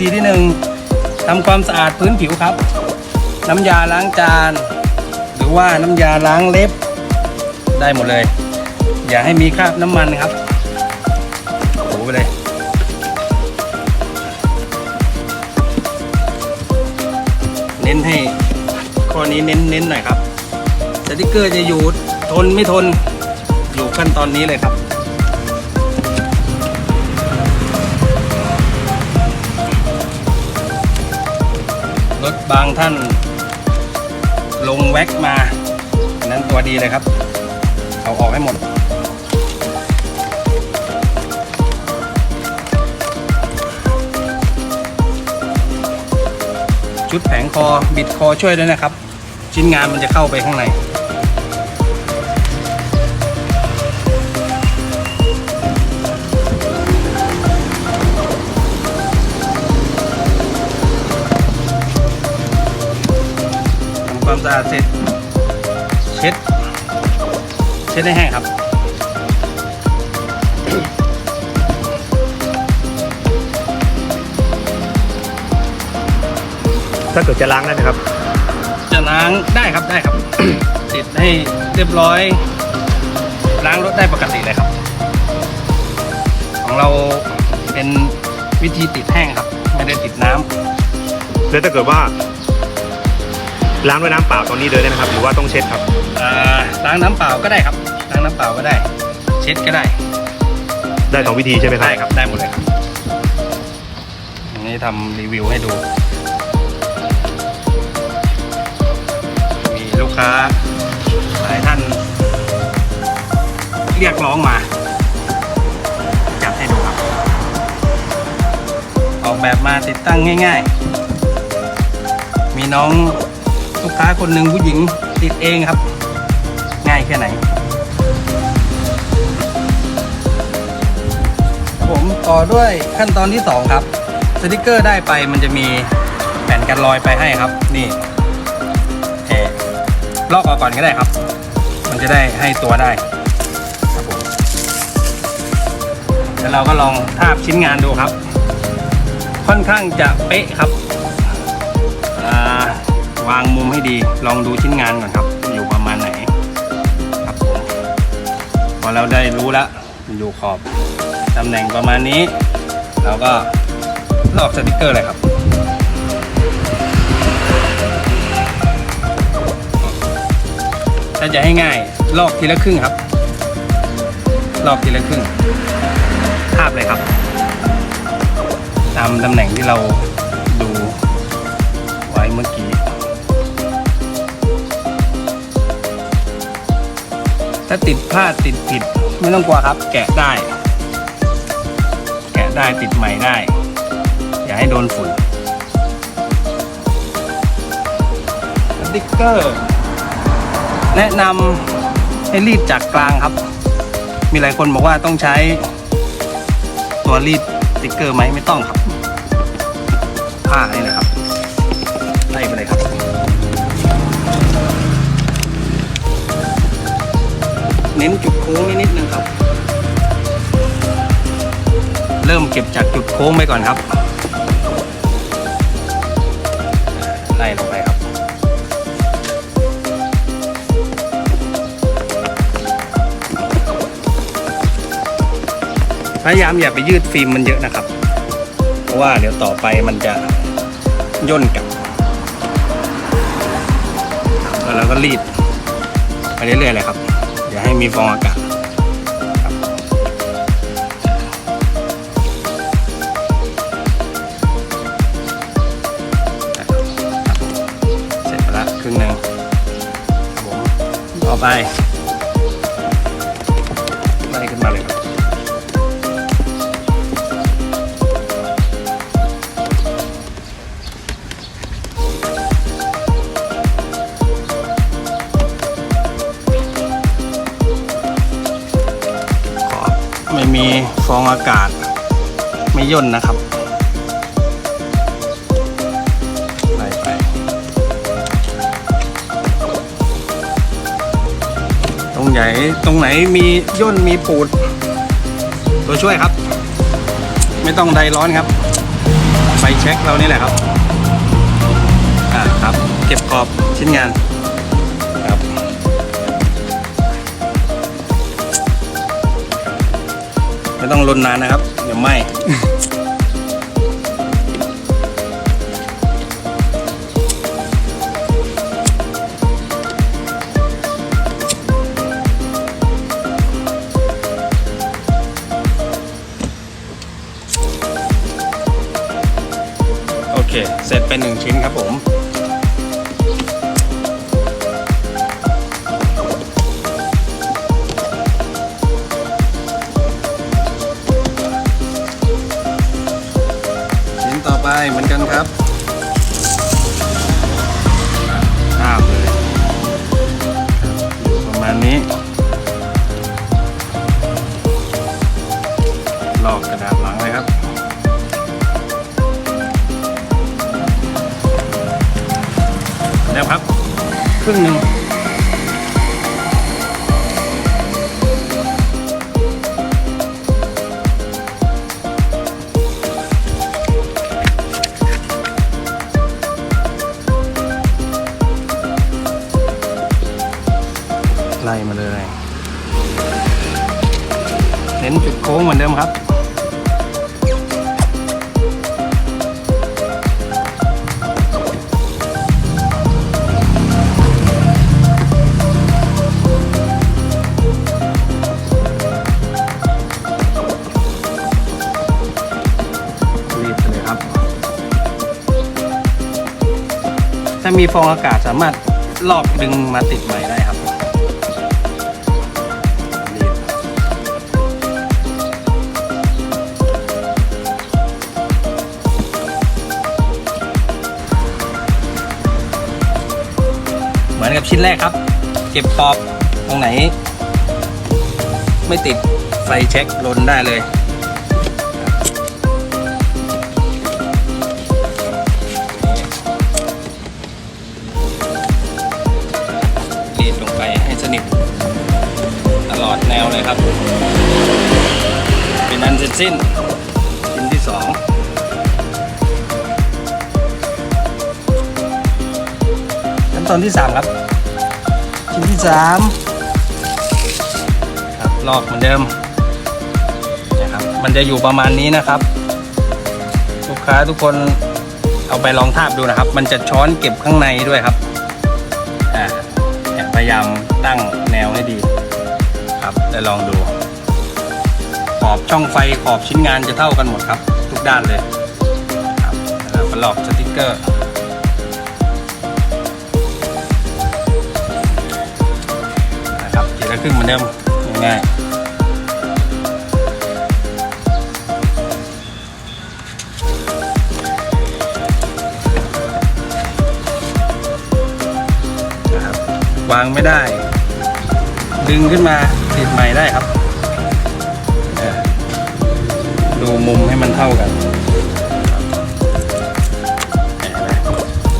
ธีที่หนึ่งทำความสะอาดพื้นผิวครับ น้ำยาล้างจาน หรือว่าน้ำยาล้างเล็บ ได้หมดเลย อย่าให้มีคราบน้ำมันครับถูไปเลยเน้นให้ข้อนี้เน้นเน้นหน่อยครับสติกเกอร์จะอยู่ทนไม่ทนอยู่ขั้นตอนนี้เลยครับ บางท่านลงแว็กมา นั้นตัวดีเลยครับ เอาออกให้หมด ชุดแผงคอบิดคอช่วยด้วยนะครับ ชิ้นงานมันจะเข้าไปข้างใน ความสะอาดเสร็จ เช็ด เช็ดให้แห้งครับถ้าเกิดจะล้างได้ไหมครับ จะล้างได้ครับได้ครับ ติดให้เรียบร้อย ล้างรถได้ปกติเลยครับ ของเราเป็นวิธีติดแห้งครับ ไม่ได้ติดน้ำแล้วถ้าเกิดว่า ล้างด้วยน้ำเปล่าตอนนี้เลยได้ไหมครับ หรือว่าต้องเช็ดครับเอ่อล้างน้ำเปล่าก็ได้ครับล้างน้ำเปล่าก็ได้ เช็ดก็ได้ได้สองวิธีใช่ไหมครับได้ครับได้หมดเลยครับอันนี้ทำรีวิวให้ดู มีลูกค้าหลายท่าน เรียกร้องมา จัดให้ดูครับ ออกแบบมาติดตั้งง่าย ๆ มีน้องลูก ค้าคนหนึ่งผู้หญิงติดเองครับ ง่ายแค่ไหนผมต่อด้วยขั้นตอนที่ 2 ครับ สติกเกอร์ได้ไปมันจะมีแผ่นกันรอยไปให้ครับ นี่เออลอกออกก่อนก็ได้ครับ มันจะได้ให้ตัวได้ครับผมแล้วเราก็ลองทาบชิ้นงานดูครับ ค่อนข้างจะเป๊ะครับ วางมุมให้ดี ลองดูชิ้นงานก่อนครับ อยู่ประมาณไหนครับผมพอเราได้รู้แล้วอยู่ขอบตำแหน่งประมาณนี้ เราก็ลอกสติกเกอร์เลยครับถ้าจะให้ง่ายลอกทีละครึ่งครับ ลอกทีละครึ่งทาบเลยครับ ตามตำแหน่งที่เรา ถ้าติดพลาดติดผิดไม่ต้องกลัวครับ แกะได้ แกะได้ติดใหม่ได้ อย่าให้โดนฝุ่นสติ๊กเกอร์ แนะนำให้รีดจากกลางครับ มีหลายคนบอกว่าต้องใช้ ตัวรีดสติ๊กเกอร์ไหมไม่ต้องครับผ้านี่เลยครับ เน้นจุดโค้งนิดนึงครับ เริ่มเก็บจากจุดโค้งไปก่อนครับไล่ลงไปครับพยายามอย่าไปยืดฟิล์มมันเยอะนะครับ เพราะว่าเดี๋ยวต่อไปมันจะย่นกลับแล้วเราก็รีดไปเรื่อยๆเลยครับ ให้มีฟองอากาศเสร็จไปละครึ่งหนึ่งต่อไป ฟองอากาศไม่ย่นนะครับไล่ไปตรงไหนตรงไหนมีย่นมีปูด ตัวช่วยครับ ไม่ต้องไดร้อนครับไฟเช็คเรานี่แหละครับอ่าครับ เก็บขอบชิ้นงาน ไม่ต้องลนนานนะครับ เดี๋ยวไหมโอเค เสร็จเป็นหนึ่งชิ้นครับผม แล้วครับครึ่งหนึ่งไล่มาเลย เน้นจุดโค้งเหมือนเดิมครับรีบ ถ้ามีฟองอากาศสามารถลอกดึงมาติดใหม่ได้ครับรีบเหมือนกับชิ้นแรกครับ เก็บปอบตรงไหน ไม่ติดไฟเช็คลนได้เลย อดแนวเลยครับ เป็นอันเสร็จสิ้นชิ้นที่สองขั้นตอนที่สามครับ ชิ้นที่สามครับลอกเหมือนเดิมนะครับมันจะอยู่ประมาณนี้นะครับลูกค้าทุกคนเอาไปลองทาบดูนะครับ มันจะช้อนเก็บข้างในด้วยครับอ่าเนี่ยพยายามตั้งแนวให้ดี ครับได้ลองดู ขอบช่องไฟขอบชิ้นงานจะเท่ากันหมดครับ ทุกด้านเลยครับแล้วก็ลอกสติกเกอร์นะครับทีละครึ่งเหมือนเดิมง่ายวางไม่ได้ ดึงขึ้นมาติดใหม่ได้ครับ ดูมุมให้มันเท่ากัน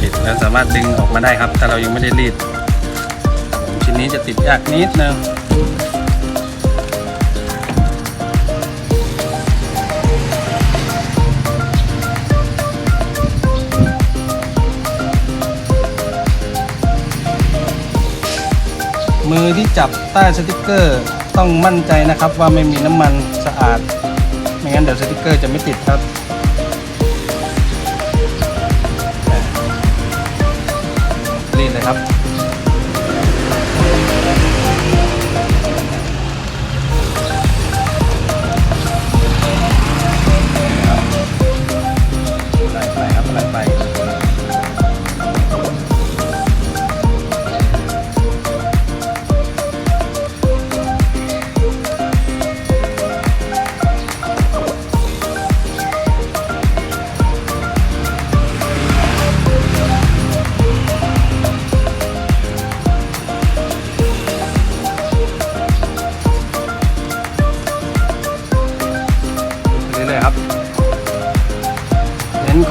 ติดแล้วสามารถดึงออกมาได้ครับ แต่เรายังไม่ได้รีด ชิ้นนี้จะติดยากนิดนึง อที่จับใต้สติกเกอร์ต้องมั่นใจนะครับว่าไม่มีน้ำมันสะอาด ไม่งั้นเดี๋ยวสติกเกอร์จะไม่ติดครับรีดเลยครับ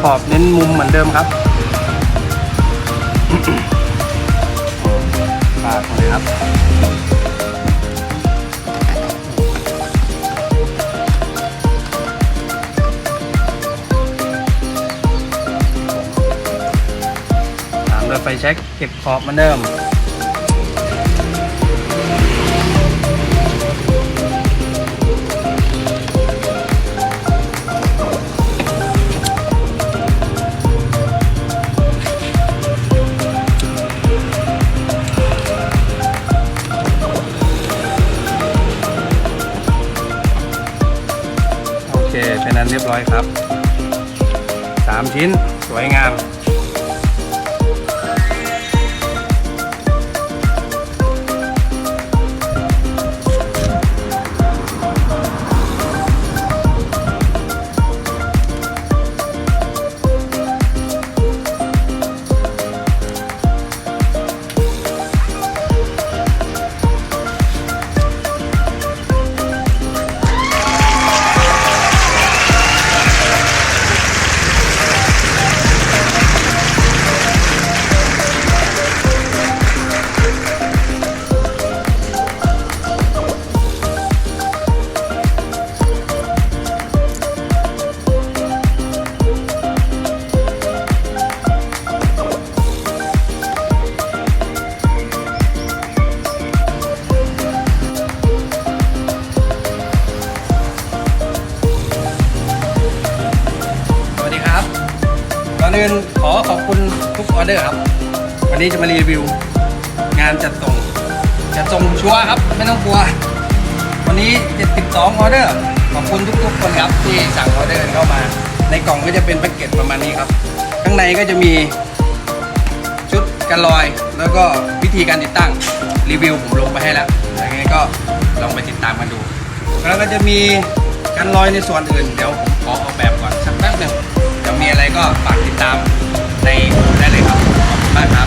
รอบเน้นมุมเหมือนเดิมครับปาดเลยครับตามด้วยไฟเช็คเก็บขอบเหมือนเดิม เรียบร้อยครับ 3 ชิ้นสวยงาม อื่นขอขอบคุณทุกออเดอร์ครับ วันนี้จะมารีวิว งานจัดส่งจัดส่งชัวร์ครับ ไม่ต้องกลัว วันนี้ 72 ออเดอร์ ขอบคุณทุกๆคนครับที่สั่งออเดอร์เข้ามา ในกล่องก็จะเป็นแพ็กเกจประมาณนี้ครับ ข้างในก็จะมีชุดกันลอย แล้วก็วิธีการติดตั้งรีวิวผมลงไปให้แล้วยังไงก็ลองไปติดตามกันดู แล้วก็จะมีกันลอยในส่วนอื่น เดี๋ยวผมขอออกแบบก่อนสักแป๊บหนึ่ง มีอะไรก็ฝากติดตามในได้เลยครับขอบคุณมากครับ